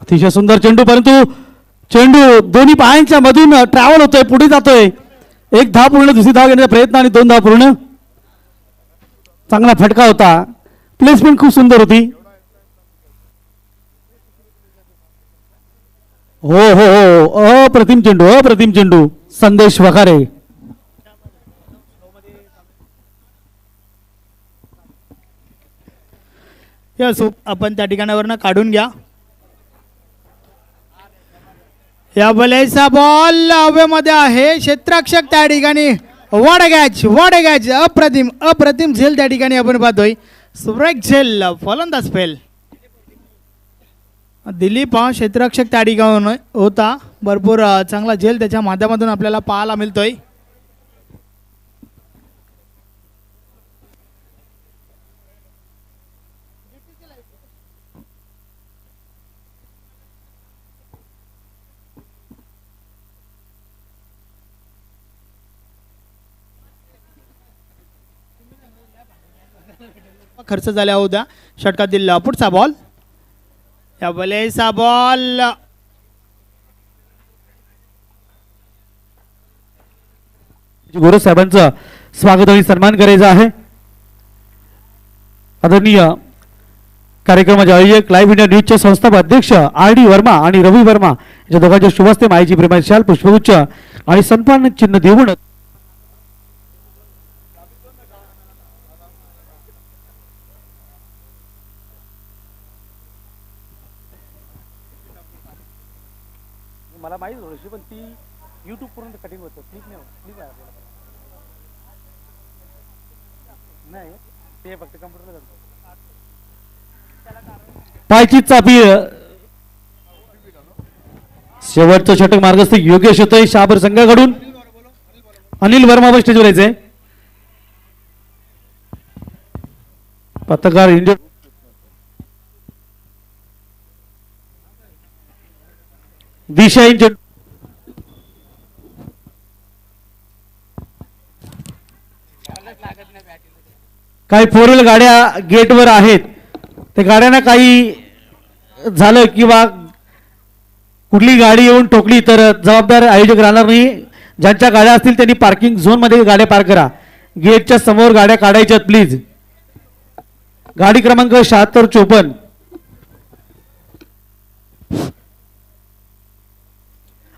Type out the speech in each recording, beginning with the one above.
अतिशय सुंदर चेंडू परंतु चेंडू दोन्ही पायांच्या मधून ट्रॅव्हल होतोय पुढे जातोय. एक धाव पूर्ण दुसरी धाव घेण्याचा प्रयत्न आणि दोन धाव पूर्ण. चांगला फटका होता. प्लेसमेंट खूप सुंदर होती. हो, हो हो हो. अप्रतिम चेंडू अप्रतिम चेंडू. संदेश वखारे. या सूप आपण त्या ठिकाणावरनं काढून घ्या. या बलेचा बॉल हवेमध्ये आहे. क्षेत्राक्षक त्या ठिकाणी. वड गॅच वड गॅच अप्रतिम अप्रतिम झेल त्या ठिकाणी आपण पाहतोय. सुरेख झेल फलंदाज फेल. दिलीप हा क्षेत्ररक्षक त्या ठिकाणी होता. भरपूर चांगला झेल त्याच्या माध्यमातून आपल्याला पाहायला मिळतोय. खर्च झाल्या होत्या दिला पुढचा बॉल या बलेचा बॉल गुरु साहेबांचं स्वागत आणि सन्मान करायचा आहे. आदरणीय कार्यक्रमाचे आयोजक लाईव्ह इंडिया न्यूजचे संस्थापक अध्यक्ष आर डी वर्मा आणि रवी वर्मा या दोघांच्या शुभस्ते माहिती प्रेमाशाल पुष्पगुच्छ आणि सन्मान चिन्ह देऊन मला माहीत थोडीशी पण ती युट्यूब करून कटिंग होतं. क्लिक नाही होत. क्लिक आहे. नाही ते फक्त कम्प्युटरला पायची चापी शेवटचं षटक मार्गस्थ योगेश होतोय. शाबर संघाकडून. अनिल वर्मा वर स्टेजवर यायचंय. पत्रकार इंडिया दिशा इंच काही फोर व्हीलर गाड्या गेटवर आहेत. त्या गाड्यांना काही झालं किंवा कुठली गाडी येऊन ठोकली तर जबाबदार आयोजक राहणार नाही. ज्यांच्या गाड्या असतील त्यांनी पार्किंग झोनमध्ये गाड्या पार्क करा. गेटच्या समोर गाड्या काढायच्यात प्लीज गाडी क्रमांक शहात्तर चोपन्न.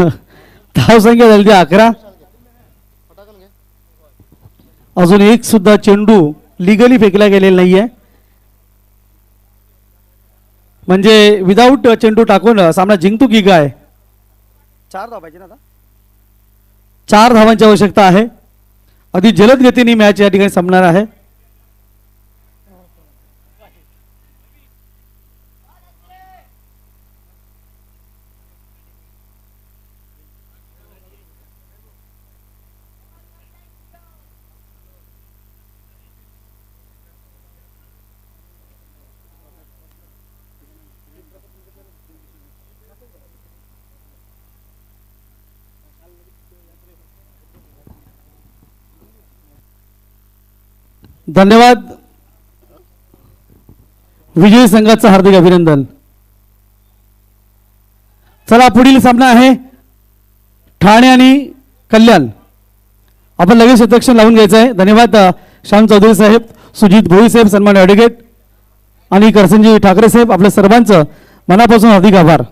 धाव संख्या झाली ती अकरा. अजून एक सुद्धा चेंडू लिगली फेकला गेलेला नाहीये. म्हणजे विदाऊट चेंडू टाकून सामना जिंकतो की काय? चार धाव पाहिजे ना चार धावांची आवश्यकता आहे. अति जलद गतीने मॅच या ठिकाणी संपणार आहे. धन्यवाद. विजयी संघाचं हार्दिक अभिनंदन. चला पुढील सामना आहे ठाणे आणि कल्याण. आपण लगेच अध्यक्ष लावून घ्यायचं आहे. धन्यवाद श्याम चौधरी साहेब सुजित भोई साहेब सन्मान ॲडव्होकेट आणि करसनजी ठाकरे साहेब आपल्या सर्वांचं मनापासून हार्दिक आभार.